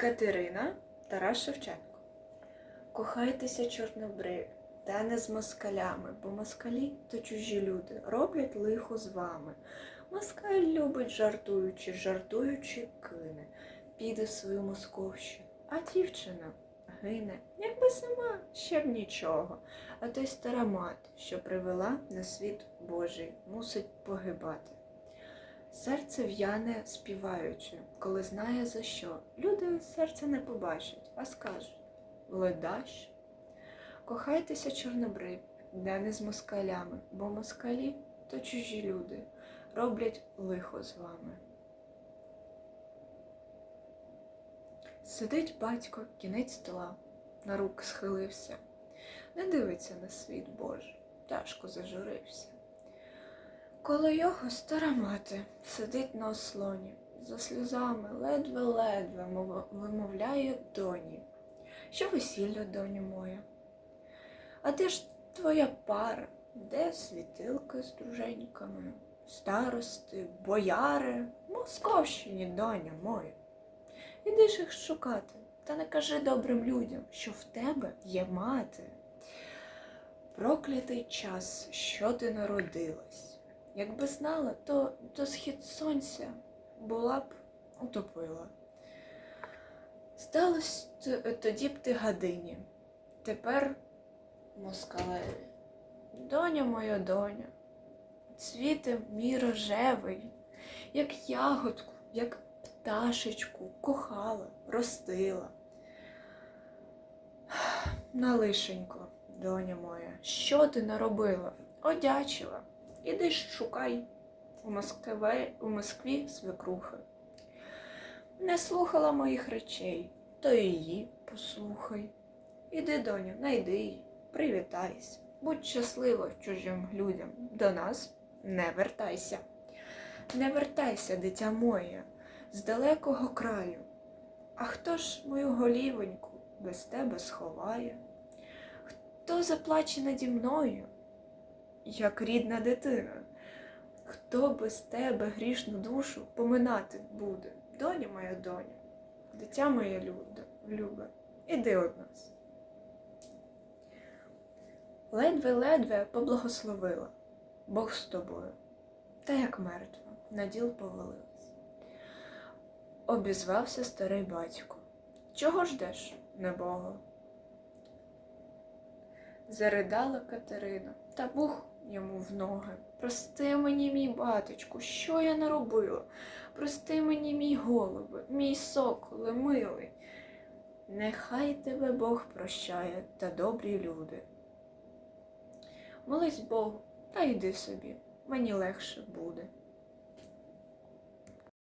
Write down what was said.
Катерина Тарас Шевченко. Кохайтеся, чорнобриві, та не з москалями, бо москалі то чужі люди роблять лихо з вами. Москаль любить жартуючи, жартуючи кине, піде в свою московщину, а дівчина гине, якби сама ще б нічого. А той стара мати, що привела на світ Божий, мусить погибати. Серце в'яне співаючи, коли знає за що. Люди серце не побачать, а скажуть ледащ. Кохайтеся, чорнобриві, де не з москалями, бо москалі то чужі люди роблять лихо з вами. Сидить батько, кінець стола, на рук схилився, не дивиться на світ Божий, тяжко зажурився. Коло його стара мати сидить на ослоні, за сльозами ледве-ледве вимовляє доні. Що весілля, доню моя? А де ж твоя пара? Де світилки з друженьками, старости, бояри, Московщині, доня моя? Іди ж їх шукати, та не кажи добрим людям, що в тебе є мати. Проклятий час, що ти народилась. Якби знала, то до схід сонця була б утопила. Сталось тоді б ти гадині, тепер москалеві. Доня моя доня, цвіте мій рожевий, як ягодку, як пташечку кохала, ростила. Налишенько, доня моя, що ти наробила? Одячила. Іди шукай у Москві, у Москві свекрухи. Не слухала моїх речей, то її послухай. Іди, доню, найди її, привітайся. Будь щаслива чужим людям, до нас не вертайся. Не вертайся, дитя моє, з далекого краю. А хто ж мою голівоньку без тебе сховає? Хто заплаче наді мною, як рідна дитина? Хто без тебе грішну душу поминати буде? Доня моя доня, дитя моє любе, іди од нас. Ледве-ледве поблагословила Бог з тобою, та як мертва, на діл повалилась. Обізвався старий батько. Чого ждеш, небого? Заридала Катерина, та бух йому в ноги. Прости мені, мій батечку, що я наробила? Прости мені, мій голубе, мій соколе, милий. Нехай тебе Бог прощає та добрі люди. Молись Богу, та йди собі, мені легше буде.